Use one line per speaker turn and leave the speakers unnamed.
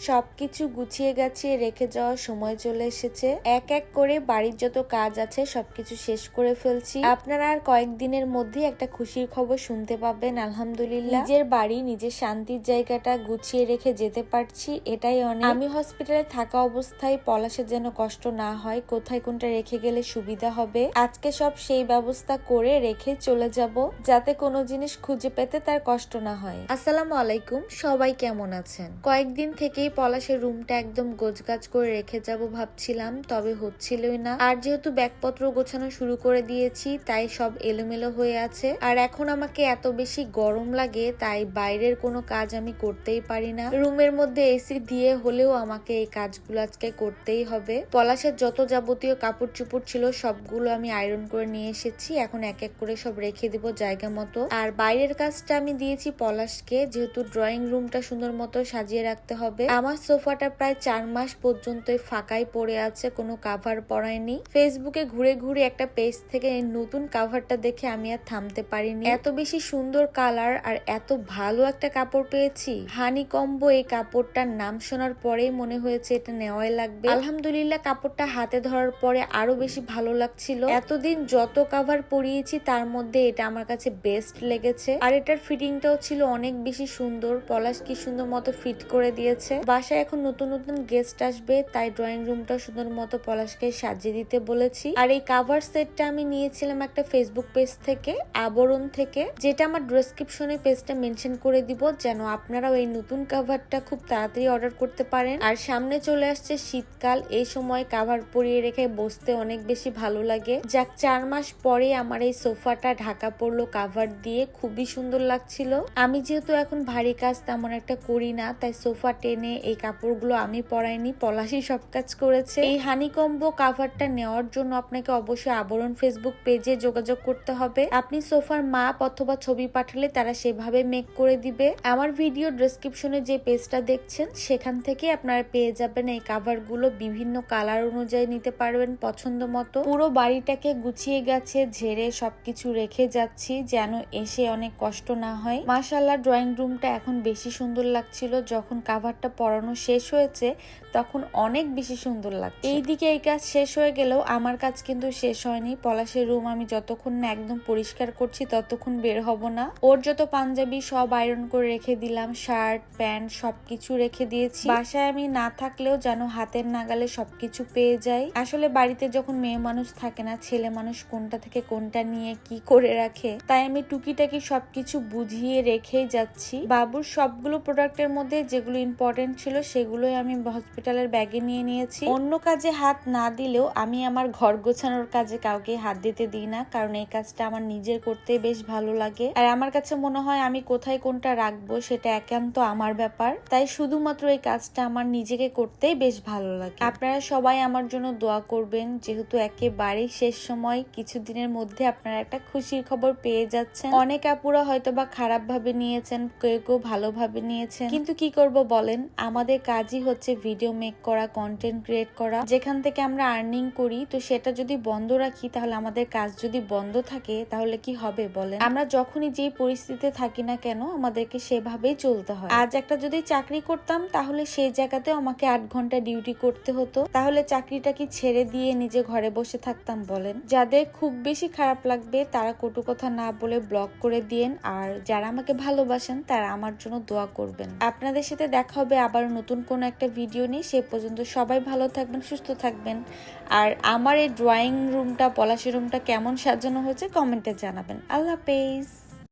সবকিছু গুছিয়ে গাছিয়ে রেখে যাওয়ার সময় চলে এসেছে। এক এক করে বাড়ির যত কাজ আছে, সবকিছু শেষ করে ফেলছি। আপনারা আর কয়েকদিনের মধ্যে একটা খুশির খবর শুনতে পাবেন, আলহামদুলিল্লাহ। নিজের বাড়ি, নিজের শান্তির জায়গাটা গুছিয়ে রেখে যেতে পারছি, এটাই অনেক। আমি হসপিটালে থাকা অবস্থায় পলাশের যেন কষ্ট না হয়, কোথায় কোনটা রেখে গেলে সুবিধা হবে, আজকে সব সেই ব্যবস্থা করে রেখে চলে যাব, যাতে কোনো জিনিস খুঁজে পেতে তার কষ্ট না হয়। আসসালামু আলাইকুম, সবাই কেমন আছেন? কয়েকদিন থেকেই পলাশের রুমটা একদম গোছগাছ করে রেখে যাব ভাবছিলাম, তবে হচ্ছিলই না। আর যেহেতু ব্যাগপত্র গোছানো শুরু করে দিয়েছি, তাই সব এলোমেলো হয়ে আছে। আর এখন আমাকে এত বেশি গরম লাগে, তাই বাইরের কোনো কাজ আমি করতেই পারি না। রুমের মধ্যে এসি দিয়ে হলেও আমাকে এই কাজগুলো আজকে করতেই হবে। পলাশের যত যাবতীয় কাপড় চুপড় ছিল, সবগুলো আমি আয়রন করে নিয়ে এসেছি। এখন এক এক করে সব রেখে দিব জায়গা মতো। আর বাইরের কাজটা আমি দিয়েছি পলাশকে, যেহেতু ড্রয়িং রুমটা সুন্দর মতো সাজিয়ে রাখতে হবে। আমার সোফাটা প্রায় চার মাস পর্যন্ত ফাঁকাই পড়ে আছে, কোনো কাভার পরায়নি। ফেসবুকে ঘুরে ঘুরে একটা পেজ থেকে নতুন কাভারটা দেখে আমি আর থামতে পারিনি। এত বেশি সুন্দর কালার আর এত ভালো একটা কাপড় পেয়েছি। হানি কম্বো এই কাপড়টার নাম শোনার পরেই মনে হয়েছে এটা নেওয়াই লাগবে। আলহামদুলিল্লাহ, কাপড়টা হাতে ধরার পরে আরও বেশি ভালো লাগছিল। এতদিন যত কাভার পরিয়েছি, তার মধ্যে এটা আমার কাছে বেস্ট লেগেছে। আর এটার ফিটিংটাও ছিল অনেক বেশি সুন্দর পলাশ কি সুন্দর মতো ফিট করে দিয়েছে। বাসায় এখন নতুন নতুন গেস্ট আসবে, তাই ড্রয়িং রুমটা সুন্দর মতো পলাশকে সাজিয়ে দিতে বলেছি। আর এই কাভার সেটটা আমি নিয়েছিলাম একটা ফেসবুক পেজ থেকে, আবরণ থেকে, যেটা আমার ডেসক্রিপশনে পেজটা মেনশন করে দিব, যেন আপনারাও এই নতুন কাভারটা খুব তাড়াতাড়ি অর্ডার করতে পারেন। আর সামনে চলে আসছে শীতকাল, এই সময় কাভার পরিয়ে রেখে বসতে অনেক বেশি ভালো লাগে। যাক, চার মাস পরে আমার এই সোফাটা ঢাকা পড়ল কাভার দিয়ে, খুবই সুন্দর লাগছিল। আমি যেহেতু এখন ভারী কাজ তেমন একটা করি না, তাই সোফা টেনে এই কাপড়গুলো আমি পরাইনি, পলাশি সব কাজ করেছে। এই হানিকম্বো কাভারটা নেওয়ার জন্য আপনাকে অবশ্যই আবরণ ফেসবুক পেজে যোগাযোগ করতে হবে। আপনি সোফার মাপ অথবা ছবি পাঠালে তারা সেভাবে মেক করে দিবে। আমার ভিডিও ডেসক্রিপশনে যে পেজটা দেখছেন, সেখান থেকে আপনারা পেয়ে যাবেন এই কাভারগুলো বিভিন্ন কালার অনুযায়ী নিতে পারবেন পছন্দ মতো। পুরো বাড়িটাকে গুছিয়ে গেছে, ঝেড়ে সবকিছু রেখে যাচ্ছি যেন এসে অনেক কষ্ট না হয়। মাশাল্লাহ ড্রয়িং রুমটা এখন বেশি সুন্দর লাগছিল যখন কাভারটা পরানো শেষ হয়েছে, তখন অনেক বেশি সুন্দর লাগছে। এইদিকে এই কাজ শেষ হয়ে গেলেও আমার কাজ কিন্তু শেষ হয়নি। পলাশের রুম আমি যতক্ষণ না একদম পরিষ্কার করছি, ততক্ষণ বের হব না। ওর যত পাঞ্জাবি সব আয়রন করে রেখে দিলাম শার্ট প্যান্ট সবকিছু রেখে দিয়েছি। বাসায় আমি না থাকলেও যেন হাতের নাগালে সবকিছু পেয়ে যাই। আসলে বাড়িতে যখন মেয়ে মানুষ থাকে না, ছেলে মানুষ কোনটা থেকে কোনটা নিয়ে কি করে রাখে, তাই আমি টুকিটাকি সবকিছু বুঝিয়ে রেখেই যাচ্ছি। বাবুর সবগুলো প্রোডাক্টের মধ্যে যেগুলো ইম্পর্টেন্ট ছিল, সেগুলোই আমি হসপিটালের ব্যাগে নিয়ে নিয়েছি। অন্য কাজে হাত না দিলেও আমি আমার ঘর গোছানোর কাজে কাউকে হাত দিতে দিই না, কারণ এই কাজটা আমার নিজের করতে বেশ ভালো লাগে। আর আমার কাছে মনে হয় আমি কোথায় কোনটা রাখব সেটা একান্ত আমার ব্যাপার। তাই শুধুমাত্র এই কাজটা আমার নিজেকে করতেই বেশ ভালো লাগে। আপনারা সবাই আমার জন্য দোয়া করবেন, যেহেতু একেবারেই শেষ সময়, কিছুদিনের মধ্যে আপনারা একটা খুশির খবর পেয়ে যাচ্ছেন। অনেক আপুরা হয়তো বা খারাপ ভাবে নিয়েছেন, কেউ কেউ ভালোভাবে নিয়েছেন। কিন্তু কি করব বলেন? আমাদের কাজই হচ্ছে ভিডিও মেক করা কন্টেন্ট ক্রিয়েট করা। যেখান থেকে আমরা আর্নিং করি, তো সেটা যদি বন্ধ রাখি, তাহলে আমাদের কাজ যদি বন্ধ থাকে, তাহলে কি হবে বলেন? আমরা যখনই যে পরিস্থিতিতে থাকি না কেন, আমাদেরকে সেভাবেই চলতে হয়। আজ একটা যদি চাকরি করতাম, তাহলে সেই জায়গাতেও আমাকে আট ঘণ্টা ডিউটি করতে হতো। তাহলে চাকরিটা কি ছেড়ে দিয়ে নিজে ঘরে বসে থাকতাম বলেন? যাদের খুব বেশি খারাপ লাগবে, তারা কটু কথা না বলে ব্লক করে দিয়েন। আর যারা আমাকে ভালোবাসেন, তারা আমার জন্য দোয়া করবেন। আপনাদের সাথে দেখা হবে আবার নতুন কোনো একটা ভিডিও নেই সে পর্যন্ত সবাই ভালো থাকবেন, সুস্থ থাকবেন। আর আমার এই ড্রয়িং রুমটা পলাশি রুমটা কেমন সাজানো হয়েছে কমেন্টে জানাবেন। আল্লাহ হাফেজ।